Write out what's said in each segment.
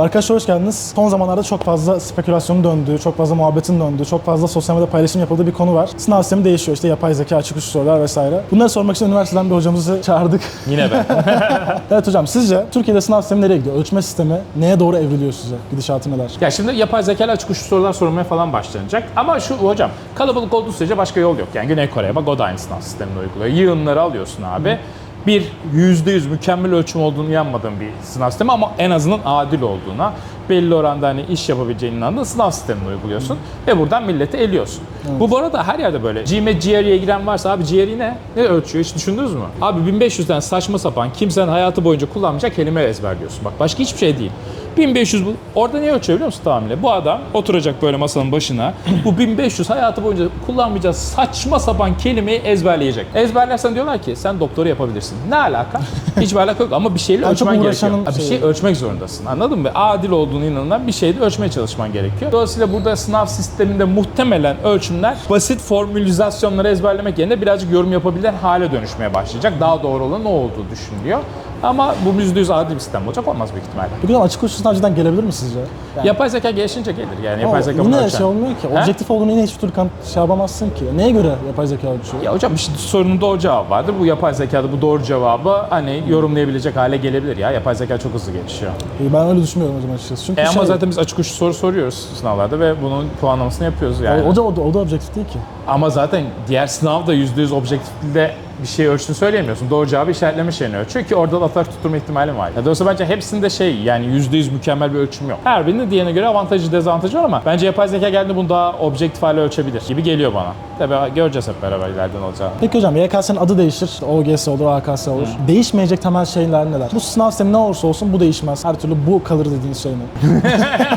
Arkadaşlar hoş geldiniz. Son zamanlarda çok fazla spekülasyonun döndüğü, çok fazla muhabbetin döndüğü, çok fazla sosyal medyada paylaşım yapıldığı bir konu var. Sınav sistemi değişiyor. İşte yapay zeka, açık uçlu sorular vesaire. Bunları sormak için üniversiteden bir hocamızı çağırdık. Yine ben. evet hocam sizce Türkiye'de sınav sistemi nereye gidiyor? Ölçme sistemi neye doğru evriliyor size? Gidişatı neler? ya şimdi yapay zeka ile açık uçlu sorular sorulmaya falan başlanacak. Ama şu hocam kalabalık olduğu sürece başka yol yok. Yani Güney Kore'ye bak o da aynı sınav sistemini uyguluyor. Yığınları alıyorsun abi. Bir %100 mükemmel ölçüm olduğunu yanmadığın bir sınav sistemi ama en azından adil olduğuna, belli oranda hani iş yapabileceğine inandığın sınav sistemini uyguluyorsun ve buradan milleti eliyorsun. Bu bu arada her yerde böyle. GMAT GRE'ye giren varsa abi GRE ne? Ne ölçüyor hiç düşündünüz mü? Abi 1500 tane saçma sapan kimsenin hayatı boyunca kullanmayacak kelime ezberliyorsun. Bak başka hiçbir şey değil. 1500 bu. Orada ne ölçüyor biliyor musun tahminle? Bu adam oturacak böyle masanın başına. Bu 1500 hayatı boyunca kullanmayacağız saçma sapan kelimeyi ezberleyecek. Ezberlersen diyorlar ki sen doktoru yapabilirsin. Ne alaka? Hiçbir alaka yok ama bir şeyle ölçmen gerekiyor. Bir şey ölçmek zorundasın. Anladın mı? Adil olduğunu inanılan bir şeyde ölçmeye çalışman gerekiyor. Dolayısıyla burada sınav sisteminde muhtemelen ölçümler basit formülizasyonları ezberlemek yerine birazcık yorum yapabilen hale dönüşmeye başlayacak. Daha doğru olan o olduğu düşünülüyor. Ama bu %100 adil bir sistem olacak olmaz büyük ihtimalle. Peki hocam açık uçlu sınav cidden gelebilir mi sizce? Yani, Yapay zeka gelişince gelir yani ama yapay zeka bunu yine ölçer. şey olmuyor ki. He? Objektif olduğunu yine hiçbir türlü kan- şey yapamazsın ki. Neye göre yapay zeka ölçüyor? Ya hocam şimdi sorunun doğru cevabı vardır. Bu yapay zekada bu doğru cevabı hani yorumlayabilecek hale gelebilir ya. Yapay zeka çok hızlı gelişiyor. Ee, Ben öyle düşünmüyorum hocam açıkçası. Çünkü E ama şey, zaten biz açık uçlu soru soruyoruz sınavlarda ve bunun puanlamasını yapıyoruz yani. o, da, o, da, o da objektif değil ki. Ama zaten diğer sınavda %100 objektiflikle bir şey ölçtüğünü söyleyemiyorsun. Doğru cevabı işaretleme şeyini ölçüyor ki orada da atar tutturma ihtimali var. Ya dolayısıyla bence hepsinde şey yani %100 mükemmel bir ölçüm yok. Her birinin diğerine göre avantajı dezavantajı var ama bence yapay zeka geldiğinde bunu daha objektif hale ölçebilir gibi geliyor bana. Tabii göreceğiz hep beraber ileriden olacağını. Peki hocam YKS'nin adı değişir. OGS olur, AKS olur. Değişmeyecek temel şeyler neler? Bu sınav sistemi ne olursa olsun bu değişmez. Her türlü bu kalır dediğiniz şey mi?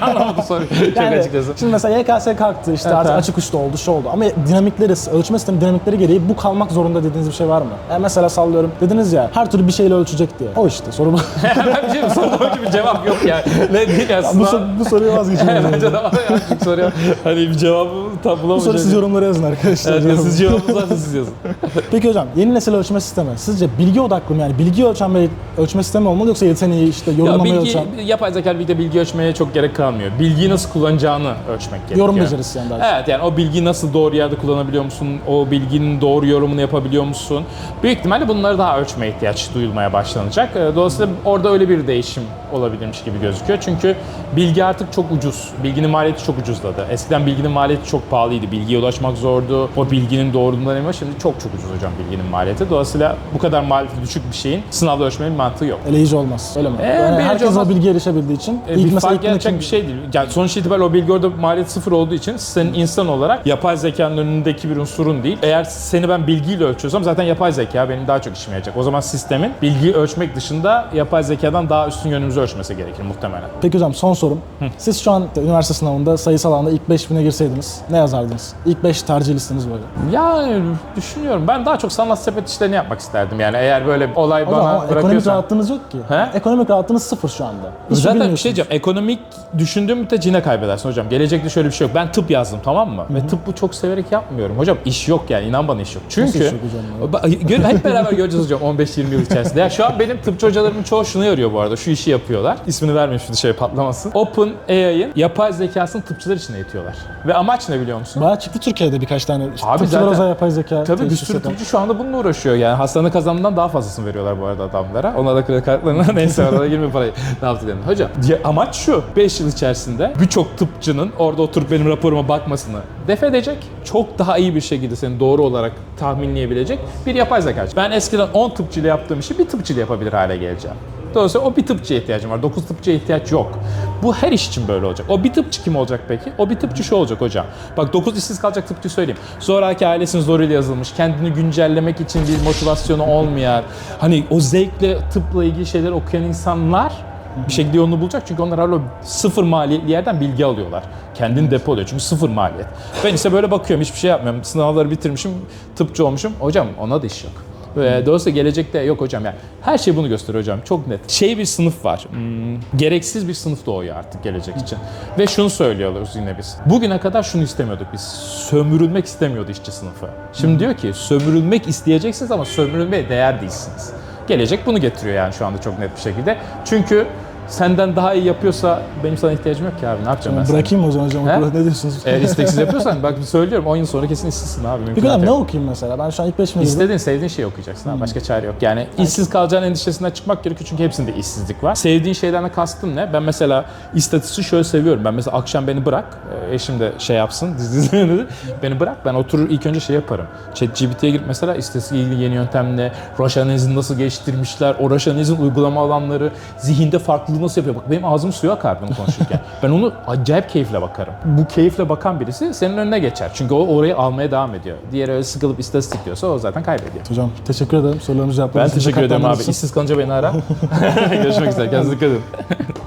Anlamadım soruyu. Çok Yani açıkçası. Şimdi mesela YKS kalktı işte Evet, artık evet. açık uçlu oldu, şu oldu. Ama dinamikleri, ölçme sistemi dinamikleri gereği bu kalmak zorunda dediğiniz bir şey var mı? Yani mesela sallıyorum dediniz ya her türlü bir şeyle ölçecek diye. O işte soru bu. ben bir şey sorduğum gibi cevap yok ya. Ne değil ya bu, sor- bu soruyu vazgeçelim. Bence de var ya soruya. Hani bir cevabı tam bu bulamayacağız. soru siz yorumlara yazın arkadaşlar. Evet, ya siz cevabınızı varsa siz yazın. Peki hocam yeni nesil ölçme sistemi sizce bilgi odaklı mı yani bilgi ölçen bir ölçme sistemi olmalı yoksa yeteneği işte Ya yorumlamayı bilgi, ölçen yapay zeka birlikte bilgi ölçmeye çok gerek kalmıyor. Bilgiyi nasıl kullanacağını ölçmek gerekiyor. yorum becerisi yani daha çok. Evet yani o bilgiyi nasıl doğru yerde kullanabiliyor musun? O bilginin doğru yorumunu yapabiliyor musun? Büyük ihtimalle bunları daha ölçmeye ihtiyaç duyulmaya başlanacak. Ee, Dolayısıyla orada öyle bir değişim olabilirmiş gibi gözüküyor. Çünkü bilgi artık çok ucuz. Bilginin maliyeti çok ucuzladı. Eskiden bilginin maliyeti çok pahalıydı. Bilgiye ulaşmak zordu. O bilginin doğruluğundan emin. Şimdi çok çok ucuz hocam bilginin maliyeti. Dolayısıyla bu kadar maliyeti düşük bir şeyin sınavda ölçmenin mantığı yok. Eleyici olmaz. Öyle mi? Ee, yani herkes olmaz. o bilgiye erişebildiği için E, bir fark ilk yaratacak kim- bir şey değil. Yani sonuç itibariyle o bilgi orada maliyet sıfır olduğu için senin insan olarak yapay zekanın önündeki bir unsurun değil. Eğer seni ben bilgiyle ölçüyorsam zaten yapay zeka benim daha çok işime yarayacak. O zaman sistemin bilgiyi ölçmek dışında yapay zekadan daha üstün yönümüzü ölçmesi gerekir muhtemelen. Peki hocam son sorum. Siz şu an üniversite sınavında sayısal alanda ilk 5000'e girseydiniz ne yazardınız? İlk 5 tercih listeniz böyle. Yani düşünüyorum. Ben daha çok sanat sepet işlerini yapmak isterdim. Yani eğer böyle olay zaman bana ama ekonomik bırakıyorsan. rahatlığınız yok ki. He? Ekonomik rahatlığınız sıfır şu anda. Hiç Zaten bir şey diyeceğim. Ekonomik düşündüğüm müddetçe yine kaybedersin hocam. Gelecekte şöyle bir şey yok. Ben tıp yazdım tamam mı? Ve tıbbı çok severek yapmıyorum. Hocam iş yok yani. inan bana iş yok. Çünkü iş yok hocam hep beraber göreceğiz hocam 15-20 yıl içerisinde. Ya şu an benim tıpçı hocalarımın çoğu şunu yarıyor bu arada. Şu işi yapıyorlar. İsmini vermeyeyim şimdi şey patlamasın. Open AI'ın yapay zekasını tıpçılar için eğitiyorlar. Ve amaç ne biliyor musun? Bayağı çıktı Türkiye'de birkaç tane. İşte Abi tıpçılar zaten- özel yapay zeka. Tabii bir sürü tıpçı şu anda bununla uğraşıyor yani. Hastane kazanımından daha fazlasını veriyorlar bu arada adamlara. Ona da kredi kartlarına neyse orada girme parayı. Ne yaptıklarını. Hocam ya amaç şu. 5 yıl içerisinde birçok tıpçının orada oturup benim raporuma bakmasını def edecek. Çok daha iyi bir şekilde seni doğru olarak tahminleyebilecek bir yapay zeka. Ben eskiden 10 tıpçıyla yaptığım işi bir tıpçıyla yapabilir hale geleceğim. Dolayısıyla o bir tıpçıya ihtiyacım var. 9 tıpçıya ihtiyaç yok. Bu her iş için böyle olacak. O bir tıpçı kim olacak peki? O bir tıpçı şu olacak hocam. Bak 9 işsiz kalacak tıpçı söyleyeyim. Zoraki ailesinin zoruyla yazılmış. Kendini güncellemek için bir motivasyonu olmayan. Hani o zevkle tıpla ilgili şeyler okuyan insanlar bir şekilde yolunu bulacak. Çünkü onlar hala sıfır maliyetli yerden bilgi alıyorlar. Kendini depoluyor. Çünkü sıfır maliyet. Ben ise böyle bakıyorum. Hiçbir şey yapmıyorum. Sınavları bitirmişim. Tıpçı olmuşum. Hocam ona da iş yok. Ve dolayısıyla gelecekte yok hocam yani her şey bunu gösteriyor hocam çok net. Şey bir sınıf var. hmm, gereksiz bir sınıf doğuyor artık gelecek için. Ve şunu söylüyoruz yine biz. Bugüne kadar şunu istemiyorduk biz. Sömürülmek istemiyordu işçi sınıfı. Şimdi diyor ki sömürülmek isteyeceksiniz ama sömürülmeye değer değilsiniz. Gelecek bunu getiriyor yani şu anda çok net bir şekilde. Çünkü senden daha iyi yapıyorsa benim sana ihtiyacım yok ki abi. Ne yapacağım ben? Bırakayım mı o zaman hocam? Ne diyorsunuz? Eğer isteksiz yapıyorsan bak söylüyorum 10 yıl sonra kesin işsizsin abi. Bir mümkünat dönem ne okuyayım mesela? Ben şu an ilk 5 mezunum. İstediğin, sevdiğin şeyi okuyacaksın abi. Başka çare yok. Yani işsiz kalacağın endişesinden çıkmak gerekiyor çünkü hepsinde işsizlik var. Sevdiğin şeyden de kastım ne? Ben mesela istatistiği şöyle seviyorum. Ben mesela akşam beni bırak, e, eşim de şey yapsın. Beni bırak, ben oturur ilk önce şey yaparım. ChatGPT'ye girip mesela istatistikle ilgili yeni yöntem ne? Rush analizini nasıl geliştirmişler? O Rush analizin uygulama alanları, zihinde nasıl yapıyor? Bak benim ağzım suya akar bunu konuşurken. ben onu acayip keyifle bakarım. Bu keyifle bakan birisi senin önüne geçer. Çünkü o orayı almaya devam ediyor. Diğeri öyle sıkılıp istatistik diyorsa o zaten kaybediyor. Hocam teşekkür ederim sorularınızı Ben cevapladığınız için, teşekkür ederim abi. İşsiz kalınca beni ara. Görüşmek üzere. Kendinize dikkat edin.